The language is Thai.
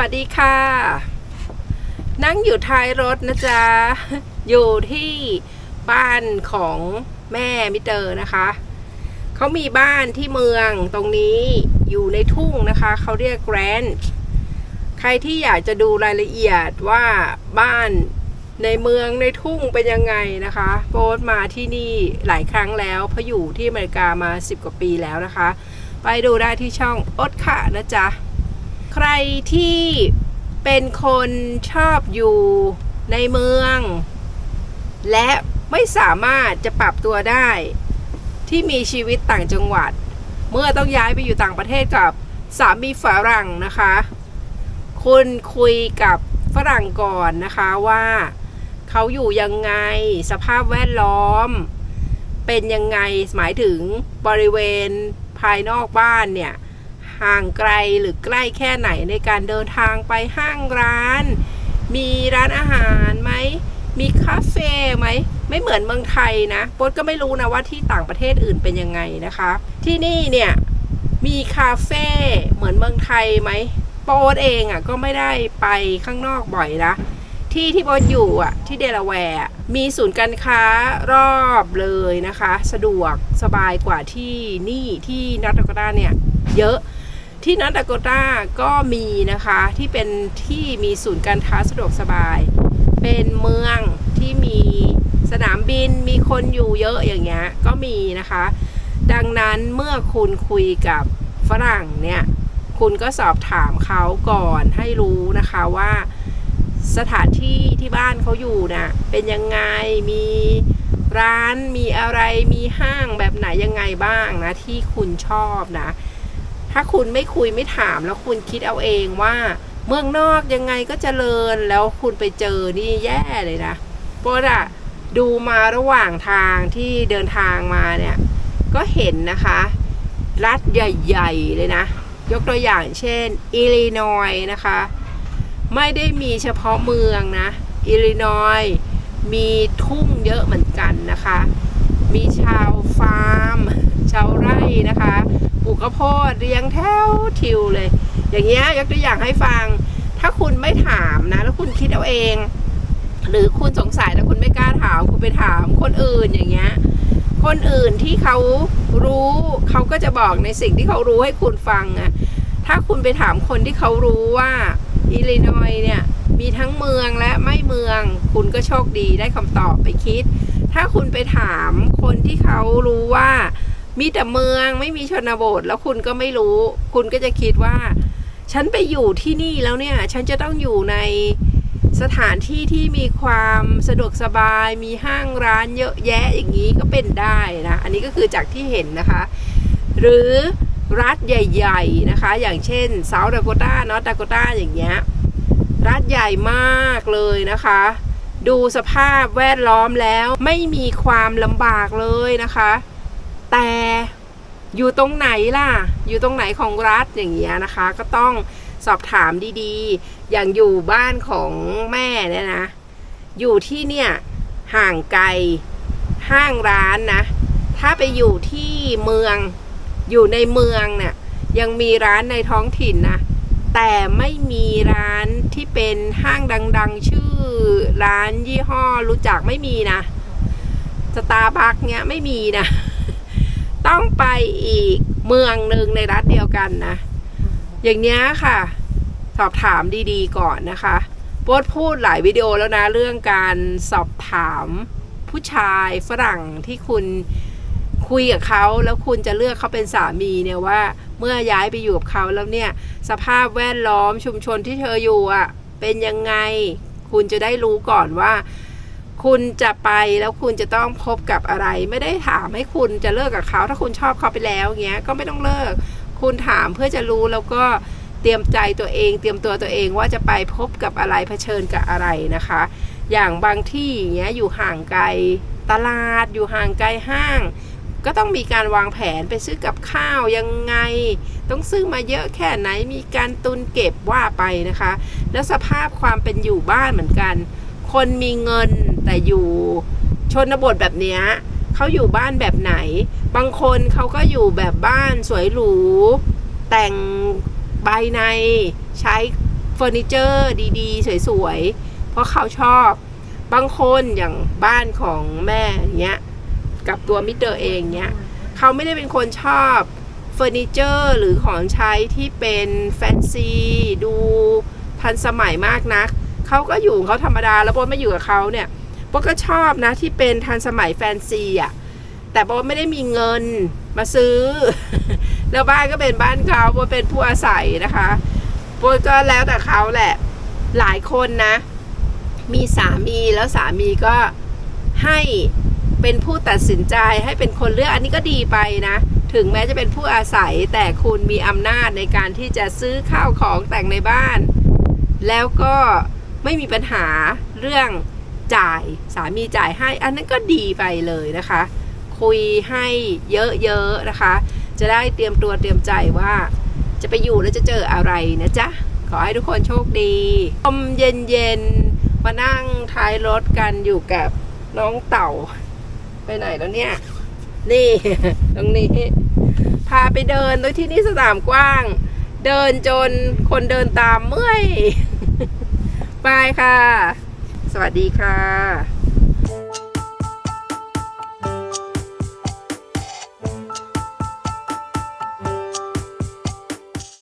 วัสดีค่ะ นั่งอยู่ท้ายรถนะจ๊ะ อยู่ที่บ้านของแม่มิเตอร์นะคะ เขามีบ้านที่เมืองตรงนี้อยู่ในทุ่งนะคะ เขาเรียกแกรนด์ใครที่อยากจะดูรายละเอียดว่าบ้านในเมืองในทุ่งเป็นยังไงนะคะโบ๊ทมาที่นี่หลายครั้งแล้วเพราะอยู่ที่อเมริกามา 10 กว่าปีแล้วนะคะ ไปดูได้ที่ช่องอดค่ะนะจ๊ะ ใครที่เป็นคนชอบอยู่ในเมือง และไม่สามารถจะปรับตัวได้ ที่มีชีวิตต่างจังหวัด เมื่อต้องย้ายไปอยู่ต่างประเทศกับสามีฝรั่งนะคะ คุณคุยกับฝรั่งก่อนนะคะว่าเขาอยู่ยังไงสภาพแวดล้อม เป็นยังไงหมายถึงบริเวณภายนอกบ้านเนี่ย ห่างไกลหรือใกล้แค่ไหนในการเดินทางไปห้างร้าน มีร้านอาหารไหมมีคาเฟ่ไหมไม่เหมือนเมืองไทยนะโป๊ดก็ไม่รู้นะว่าที่ต่างประเทศอื่นเป็นยังไงนะคะ ที่นี่เนี่ยมีคาเฟ่เหมือนเมืองไทยไหมโป๊ดเองอะก็ไม่ได้ไปข้างนอกบ่อยนะที่ที่โป๊ดอยู่อะที่เดลาแวร์มีศูนย์การค้ารอบเลยนะคะ สะดวกสบายกว่าที่นี่ที่นอร์ทดาโกตาเนี่ยเยอะ ที่นอร์ดาโกต้าก็มีนะคะที่เป็นที่มีศูนย์การค้าสะดวกสบาย เป็นเมืองที่มีสนามบินมีคนอยู่เยอะอย่างเงี้ยก็มีนะคะ ดังนั้นเมื่อคุณคุยกับฝรั่งเนี่ยคุณก็สอบถามเขาก่อนให้รู้นะคะว่าสถานที่ที่บ้านเขาอยู่นะ่ะเป็นยังไงมีร้านมีอะไรมีห้างแบบไหนยังไงบ้างนะที่คุณชอบนะ ถ้าคุณไม่คุยไม่ถามแล้วคุณคิดเอาเองว่าเมืองนอกยังไงก็เจริญแล้วคุณไปเจอนี่แย่เลยนะเพราะอะดูมาระหว่างทางที่เดินทางมาเนี่ย ก็เห็นนะคะ รัฐใหญ่ ๆ เลยนะ ยกตัวอย่างเช่น อิลลินอยส์นะคะ ไม่ได้มีเฉพาะเมืองนะ อิลลินอยส์มีทุ่งเยอะเหมือนกันนะคะ มีชาวฟาร์ม ชาวไร่นะคะปลูกข้าวโพดเรียงแถวทิวเลย อย่างเงี้ยยกตัวอย่างให้ฟัง ถ้าคุณไม่ถามนะ แล้วคุณคิดเอาเอง หรือคุณสงสัยแล้วคุณไม่กล้าถามคุณไปถามคนอื่นอย่างเงี้ยคนอื่นที่เขารู้เขาก็จะบอกในสิ่งที่เขารู้ให้คุณฟังอะถ้าคุณไปถามคนที่เขารู้ว่าอิลลินอยส์เนี่ยมีทั้งเมืองและไม่เมือง คุณก็โชคดีได้คำตอบไปคิด ถ้าคุณไปถามคนที่เขารู้ว่า มีแต่เมืองไม่มีชนบทแล้วคุณก็ไม่รู้ คุณก็จะคิดว่า ฉันไปอยู่ที่นี่แล้วเนี่ย ฉันจะต้องอยู่ในสถานที่ที่มีความสะดวกสบาย มีห้างร้านเยอะแยะอย่างนี้ก็เป็นได้นะ อันนี้ก็คือจากที่เห็นนะคะ หรือรัฐใหญ่ ๆนะคะ อย่างเช่นเซาท์ดาโกตาเนอร์ทดาโกตาอย่างเงี้ยรัฐใหญ่มากเลยนะคะ ดูสภาพแวดล้อมแล้วไม่มีความลำบากเลยนะคะ แต่อยู่ตรงไหนล่ะ อยู่ตรงไหนของรัฐอย่างเงี้ยนะคะ ก็ต้องสอบถามดีๆ อย่างอยู่บ้านของแม่เนี่ยนะ อยู่ที่เนี่ยห่างไกลห้างร้านนะ ถ้าไปอยู่ที่เมืองอยู่ในเมืองเนี่ยยังมีร้านในท้องถิ่นนะ แต่ไม่มีร้านที่เป็นห้างดัง ๆ ชื่อร้านยี่ห้อรู้จักไม่มีนะสตาร์บัคเนี้ยไม่มีนะ ต้องไปอีกเมืองหนึ่งในรัฐเดียวกันนะ อย่างเนี้ยค่ะ สอบถามดีๆก่อนนะคะโบ๊ทพูดหลายวิดีโอแล้วนะเรื่องการสอบถามผู้ชายฝรั่งที่คุณคุยกับเขาแล้วคุณจะเลือกเขาเป็นสามีเนี่ยว่า เมื่อย้ายไปอยู่กับเขาแล้วเนี่ย สภาพแวดล้อมชุมชนที่เธออยู่อะเป็นยังไง คุณจะได้รู้ก่อนว่า คุณจะไปแล้วคุณจะต้องพบกับอะไร ไม่ได้ถามให้คุณจะเลิกกับเขา ถ้าคุณชอบเขาไปแล้วเงี้ยก็ไม่ต้องเลิก คุณถามเพื่อจะรู้แล้วก็เตรียมใจตัวเอง เตรียมตัวตัวเองว่าจะไปพบกับอะไรเผชิญกับอะไรนะคะ อย่างบางที่เงี้ยอยู่ห่างไกลตลาดอยู่ห่างไกลห้าง ก็ต้องมีการวางแผนไปซื้อกับข้าวยังไง ต้องซื้อมาเยอะแค่ไหนมีการตุนเก็บว่าไปนะคะ แล้วสภาพความเป็นอยู่บ้านเหมือนกัน คนมีเงิน แต่อยู่ชนบทแบบเนี้ยเขาอยู่บ้านแบบไหน บางคนเขาก็อยู่แบบบ้านสวยหรู แต่งใบในใช้เฟอร์นิเจอร์ดีๆ สวยๆ เพราะเขาชอบ บางคนอย่างบ้านของแม่เงี้ยกับตัวมิสเตอร์เองเนี้ยเขาไม่ได้เป็นคนชอบเฟอร์นิเจอร์หรือของใช้ที่เป็นแฟนซีดูทันสมัยมากนัก เขาก็อยู่เขาธรรมดาแล้วโบทมาอยู่กับเขาเนี่ย โบก็ชอบนะที่เป็นทันสมัยแฟนซีอะแต่โบไม่ได้มีเงินมาซื้อ แล้วบ้านก็เป็นบ้านเขาโบเป็นผู้อาศัยนะคะโบก็แล้วแต่เขาแหละหลายคนนะ มีสามีแล้วสามีก็ให้เป็นผู้ตัดสินใจให้เป็นคนเลือกอันนี้ก็ดีไปนะ ถึงแม้จะเป็นผู้อาศัยแต่คุณมีอำนาจในการที่จะซื้อข้าวของแต่งในบ้าน แล้วก็ไม่มีปัญหาเรื่อง จ่ายสามีจ่ายให้ อันนั้นก็ดีไปเลยนะคะ คุยให้เยอะๆนะคะ จะได้เตรียมตัวเตรียมใจว่า จะไปอยู่แล้วจะเจออะไรนะจ๊ะ ขอให้ทุกคนโชคดีลมเย็นๆมานั่งท้ายรถกันอยู่กับน้องเต่า ไปไหนแล้วเนี่ย นี่ตรงนี้ พาไปเดินโดยที่นี่สนามกว้าง เดินจนคนเดินตามเมื่อย บายค่ะ วัสดีค่ะ